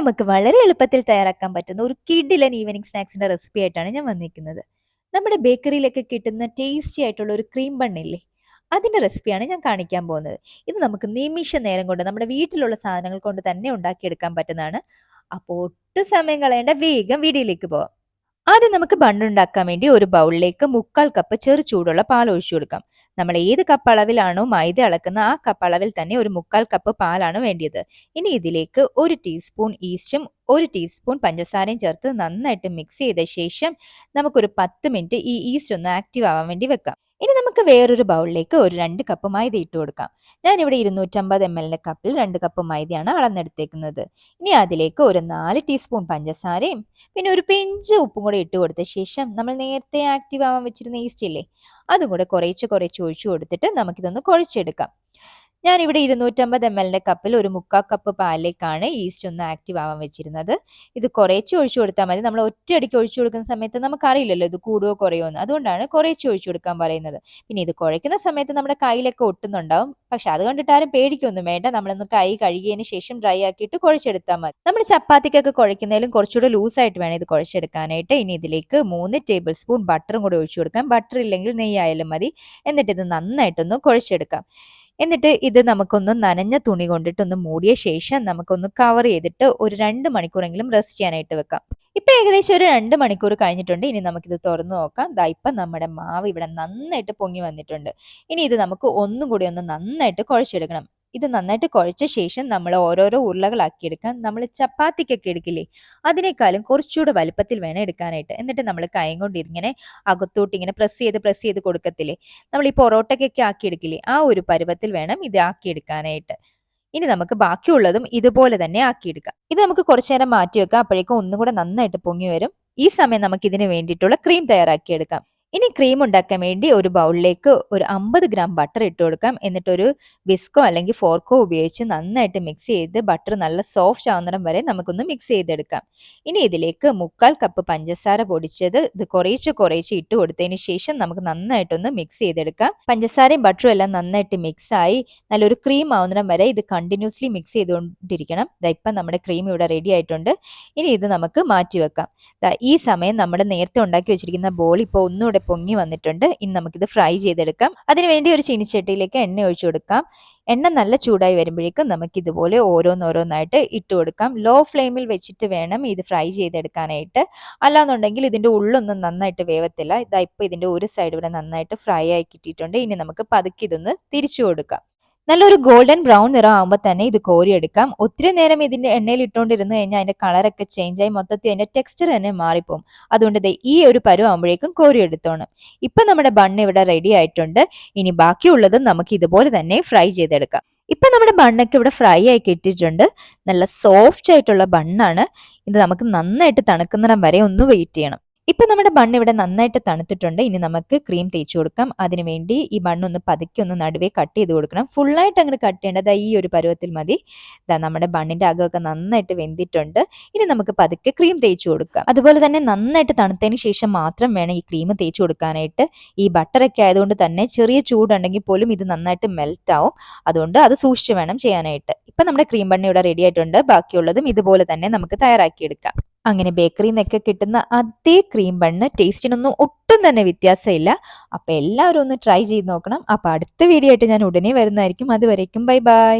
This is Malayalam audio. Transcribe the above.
നമുക്ക് വളരെ എളുപ്പത്തിൽ തയ്യാറാക്കാൻ പറ്റുന്ന ഒരു കിഡിലൻ ഈവനിങ് സ്നാക്സിന്റെ റെസിപ്പി ആയിട്ടാണ് ഞാൻ വന്നിരിക്കുന്നത്. നമ്മുടെ ബേക്കറിയിലൊക്കെ കിട്ടുന്ന ടേസ്റ്റി ആയിട്ടുള്ള ഒരു ക്രീം ബണ്ണില്ലേ അതിന്റെ റെസിപ്പിയാണ് ഞാൻ കാണിക്കാൻ പോകുന്നത്. ഇത് നമുക്ക് നിമിഷ നേരം കൊണ്ട് നമ്മുടെ വീട്ടിലുള്ള സാധനങ്ങൾ കൊണ്ട് തന്നെ ഉണ്ടാക്കിയെടുക്കാൻ പറ്റുന്നതാണ്. അപ്പോൾ ഒട്ടും സമയം കളയേണ്ട വേഗം വീഡിയോയിലേക്ക് പോവാം. ആദ്യം നമുക്ക് ബണ്ണുണ്ടാക്കാൻ വേണ്ടി ഒരു ബൗളിലേക്ക് മുക്കാൽ കപ്പ് ചെറു ചൂടുള്ള പാൽ ഒഴിച്ചു കൊടുക്കാം. നമ്മൾ ഏത് കപ്പ് അളവിലാണോ മൈദ അളക്കുന്ന ആ കപ്പ് അളവിൽ തന്നെ ഒരു മുക്കാൽ കപ്പ് പാലാണ് വേണ്ടിയത്. ഇനി ഇതിലേക്ക് ഒരു ടീസ്പൂൺ ഈസ്റ്റും ഒരു ടീസ്പൂൺ പഞ്ചസാരയും ചേർത്ത് നന്നായിട്ട് മിക്സ് ചെയ്ത ശേഷം നമുക്കൊരു പത്ത് മിനിറ്റ് ഈ ഈസ്റ്റ് ഒന്ന് ആക്റ്റീവ് ആവാൻ വേണ്ടി വെക്കാം. നമുക്ക് വേറൊരു ബൗളിലേക്ക് ഒരു രണ്ട് കപ്പ് മൈദ ഇട്ട് കൊടുക്കാം. ഞാൻ ഞാനിവിടെ ഇരുന്നൂറ്റമ്പത് എം എല്ലിന്റെ കപ്പിൽ രണ്ട് കപ്പ് മൈദയാണ് അളന്നെടുത്തേക്കുന്നത്. ഇനി അതിലേക്ക് ഒരു നാല് ടീസ്പൂൺ പഞ്ചസാരയും പിന്നെ ഒരു പിഞ്ച് ഉപ്പും കൂടെ ഇട്ട് കൊടുത്ത ശേഷം നമ്മൾ നേരത്തെ ആക്റ്റീവ് ആവാൻ വെച്ചിരുന്ന ഈസ്റ്റ് ഇല്ലേ അതും കൂടെ കുറേച്ച് കുറേച്ച് ഒഴിച്ചു കൊടുത്തിട്ട് നമുക്കിതൊന്ന് കുഴച്ചെടുക്കാം. ഞാനിവിടെ ഇരുന്നൂറ്റമ്പത് എം എല്ലിന്റെ കപ്പിൽ ഒരു മുക്കാൽ കപ്പ് പാലിലേക്കാണ് ഈസ്റ്റ് ഒന്ന് ആക്റ്റീവ് ആവാൻ വെച്ചിരുന്നത്. ഇത് കുറേച്ച് ഒഴിച്ചു കൊടുത്താൽ മതി. നമ്മൾ ഒറ്റയടിക്ക് ഒഴിച്ചു കൊടുക്കുന്ന സമയത്ത് നമുക്കറിയില്ലല്ലോ ഇത് കൂടുകയോ കുറയോ എന്ന്. അതുകൊണ്ടാണ് കുറേച്ച് ഒഴിച്ചു കൊടുക്കാൻ പറയുന്നത്. പിന്നെ ഇത് കുഴയ്ക്കുന്ന സമയത്ത് നമ്മുടെ കയ്യിലൊക്കെ ഒട്ടുന്നുണ്ടാവും. പക്ഷെ അത് കണ്ടിട്ട് ആരും പേടിക്കൊന്നും വേണ്ട. നമ്മളൊന്ന് കൈ കഴുകിയതിന് ശേഷം ഡ്രൈ ആക്കിയിട്ട് കുഴച്ചെടുത്താൽ മതി. നമ്മൾ ചപ്പാത്തിക്കൊക്കെ കുഴയ്ക്കുന്നതിലും കുറച്ചുകൂടെ ലൂസായിട്ട് വേണം ഇത് കുഴച്ചെടുക്കാനായിട്ട്. ഇനി ഇതിലേക്ക് മൂന്ന് ടേബിൾ സ്പൂൺ ബട്ടറും കൂടെ ഒഴിച്ചു കൊടുക്കാം. ബട്ടർ ഇല്ലെങ്കിൽ നെയ്യായാലും മതി. എന്നിട്ട് ഇത് നന്നായിട്ടൊന്ന് കുഴച്ചെടുക്കാം. എന്നിട്ട് ഇത് നമുക്കൊന്ന് നനഞ്ഞ തുണി കൊണ്ടിട്ടൊന്ന് മൂടിയ ശേഷം നമുക്കൊന്ന് കവർ ചെയ്തിട്ട് ഒരു രണ്ട് മണിക്കൂറെങ്കിലും റെസ്റ്റ് ചെയ്യാനായിട്ട് വെക്കാം. ഇപ്പൊ ഏകദേശം ഒരു രണ്ട് മണിക്കൂർ കഴിഞ്ഞിട്ടുണ്ട്. ഇനി നമുക്കിത് തുറന്നു നോക്കാം. ദാ ഇപ്പം നമ്മുടെ മാവ് ഇവിടെ നന്നായിട്ട് പൊങ്ങി വന്നിട്ടുണ്ട്. ഇനി ഇത് നമുക്ക് ഒന്നും കൂടി ഒന്ന് നന്നായിട്ട് കുഴച്ചെടുക്കണം. ഇത് നന്നായിട്ട് കുഴച്ച ശേഷം നമ്മൾ ഓരോരോ ഉരുളകളാക്കി എടുക്കാൻ നമ്മൾ ചപ്പാത്തിക്കൊക്കെ എടുക്കില്ലേ? അതിനേക്കാളും കുറച്ചുകൂടെ വലുപ്പത്തിൽ വേണം എടുക്കാനായിട്ട്. എന്നിട്ട് നമ്മൾ കൈ കൊണ്ട് ഇതിങ്ങനെ അകത്തോട്ട് ഇങ്ങനെ പ്രസ് ചെയ്ത് പ്രസ് ചെയ്ത് കൊടുക്കത്തില്ലേ? നമ്മൾ ഈ പൊറോട്ടയ്ക്കൊക്കെ ആക്കി എടുക്കില്ലേ? ആ ഒരു പരുവത്തിൽ വേണം ഇത് ആക്കി എടുക്കാനായിട്ട്. ഇനി നമുക്ക് ബാക്കിയുള്ളതും ഇതുപോലെ തന്നെ ആക്കിയെടുക്കാം ഇത് നമുക്ക് കുറച്ചു നേരം മാറ്റി വെക്കാം. അപ്പോഴേക്കും ഒന്നും കൂടെ നന്നായിട്ട് പൊങ്ങി വരും. ഈ സമയം നമുക്ക് ഇതിന് വേണ്ടിയിട്ടുള്ള ക്രീം തയ്യാറാക്കിയെടുക്കാം ഇനി ക്രീം ഉണ്ടാക്കാൻ വേണ്ടി ഒരു ബൗളിലേക്ക് ഒരു അമ്പത് ഗ്രാം ബട്ടർ ഇട്ട് കൊടുക്കാം. എന്നിട്ടൊരു വിസ്കോ അല്ലെങ്കിൽ ഫോർക്കോ ഉപയോഗിച്ച് നന്നായിട്ട് മിക്സ് ചെയ്ത് ബട്ടർ നല്ല സോഫ്റ്റ് ആവുന്നിടം വരെ നമുക്കൊന്ന് മിക്സ് ചെയ്തെടുക്കാം. ഇനി ഇതിലേക്ക് മുക്കാൽ കപ്പ് പഞ്ചസാര പൊടിച്ചത് ഇത് കുറേശ്ശെ കുറേശ്ശെ ഇട്ട് കൊടുത്തതിന് ശേഷം നമുക്ക് നന്നായിട്ടൊന്ന് മിക്സ് ചെയ്തെടുക്കാം. പഞ്ചസാരയും ബട്ടറും എല്ലാം നന്നായിട്ട് മിക്സ് ആയി നല്ലൊരു ക്രീം ആവുന്നിടം വരെ ഇത് കണ്ടിന്യൂസ്ലി മിക്സ് ചെയ്തുകൊണ്ടിരിക്കണം. ഇപ്പം നമ്മുടെ ക്രീം ഇവിടെ റെഡി ആയിട്ടുണ്ട്. ഇനി ഇത് നമുക്ക് മാറ്റി വെക്കാം ഈ സമയം നമ്മുടെ നേരത്തെ ഉണ്ടാക്കി വെച്ചിരിക്കുന്ന ബോൾ ഇപ്പോൾ ഒന്നുകൂടെ പൊങ്ങി വന്നിട്ടുണ്ട്. ഇനി നമുക്കിത് ഫ്രൈ ചെയ്തെടുക്കാം. അതിനുവേണ്ടി ഒരു ചീനിച്ചട്ടിയിലേക്ക് എണ്ണ ഒഴിച്ചു കൊടുക്കാം. എണ്ണ നല്ല ചൂടായി വരുമ്പോഴേക്കും നമുക്ക് ഇതുപോലെ ഓരോന്നോരോന്നായിട്ട് ഇട്ട് കൊടുക്കാം. ലോ ഫ്ലെയിമിൽ വെച്ചിട്ട് വേണം ഇത് ഫ്രൈ ചെയ്തെടുക്കാനായിട്ട്. അല്ലാന്നുണ്ടെങ്കിൽ ഇതിന്റെ ഉള്ളൊന്നും നന്നായിട്ട് വേവത്തില്ല. ഇതാ ഇപ്പോൾ ഇതിന്റെ ഒരു സൈഡ് ഇവിടെ നന്നായിട്ട് ഫ്രൈ ആയി കിട്ടിയിട്ടുണ്ട്. ഇനി നമുക്ക് പതുക്കെ ഇതൊന്ന് തിരിച്ചു കൊടുക്കാം. നല്ലൊരു ഗോൾഡൻ ബ്രൗൺ നിറം ആകുമ്പോൾ തന്നെ ഇത് കോരിയെടുക്കാം ഒത്തിരി നേരം ഇതിന്റെ എണ്ണയിൽ ഇട്ടുകൊണ്ടിരുന്നു കഴിഞ്ഞാൽ അതിന്റെ കളറൊക്കെ ചേഞ്ച് ആയി മൊത്തത്തിൽ അതിന്റെ ടെക്സ്ചർ തന്നെ മാറിപ്പോകും അതുകൊണ്ട് ഈ ഒരു പരുവാകുമ്പോഴേക്കും കോരിയെടുത്തോണം ഇപ്പൊ നമ്മുടെ ബണ്ണ് ഇവിടെ റെഡി ആയിട്ടുണ്ട്. ഇനി ബാക്കിയുള്ളതും നമുക്ക് ഇതുപോലെ തന്നെ ഫ്രൈ ചെയ്തെടുക്കാം. ഇപ്പൊ നമ്മുടെ ബണ്ണൊക്കെ ഇവിടെ ഫ്രൈ ആയി കിട്ടിയിട്ടുണ്ട്. നല്ല സോഫ്റ്റ് ആയിട്ടുള്ള ബണ്ണാണ് ഇത് നമുക്ക് നന്നായിട്ട് തണുക്കുന്നിടം വരെ ഒന്ന് വെയിറ്റ് ചെയ്യണം. ഇപ്പൊ നമ്മുടെ ബണ്ണ് ഇവിടെ നന്നായിട്ട് തണുത്തിട്ടുണ്ട്. ഇനി നമുക്ക് ക്രീം തേച്ച് കൊടുക്കാം. അതിനുവേണ്ടി ഈ ബണ്ണ് ഒന്ന് പതുക്കി ഒന്ന് നടുവേ കട്ട് ചെയ്ത് കൊടുക്കണം. ഫുള്ളായിട്ട് അങ്ങനെ കട്ട് ചെയ്യേണ്ടത് ഈ ഒരു പരുവത്തിൽ മതി. ഇതാ നമ്മുടെ ബണ്ണിന്റെ അകമൊക്കെ നന്നായിട്ട് വെന്തിട്ടുണ്ട്. ഇനി നമുക്ക് പതുക്കെ ക്രീം തേച്ച് കൊടുക്കാം. അതുപോലെ തന്നെ നന്നായിട്ട് തണുത്തതിന് ശേഷം മാത്രം വേണം ഈ ക്രീം തേച്ച് കൊടുക്കാനായിട്ട്. ഈ ബട്ടറൊക്കെ ആയതുകൊണ്ട് തന്നെ ചെറിയ ചൂടുണ്ടെങ്കിൽ പോലും ഇത് നന്നായിട്ട് മെൽറ്റ് ആവും. അതുകൊണ്ട് അത് സൂക്ഷിച്ച് വേണം ചെയ്യാനായിട്ട്. ഇപ്പൊ നമ്മുടെ ക്രീം ബണ്ണ് ഇവിടെ റെഡി ആയിട്ടുണ്ട്. ബാക്കിയുള്ളതും ഇതുപോലെ തന്നെ നമുക്ക് തയ്യാറാക്കിയെടുക്കാം. അങ്ങനെ ബേക്കറിയിൽ നിന്നൊക്കെ കിട്ടുന്ന അതേ ക്രീം ബണ്ണ് ടേസ്റ്റിനൊന്നും ഒട്ടും തന്നെ വ്യത്യാസമില്ല. അപ്പോൾ എല്ലാവരും ഒന്ന് ട്രൈ ചെയ്ത് നോക്കണം. അപ്പോൾ അടുത്ത വീഡിയോ ആയിട്ട് ഞാൻ ഉടനെ വരുന്നതായിരിക്കും. അതുവരേക്കും ബൈ ബൈ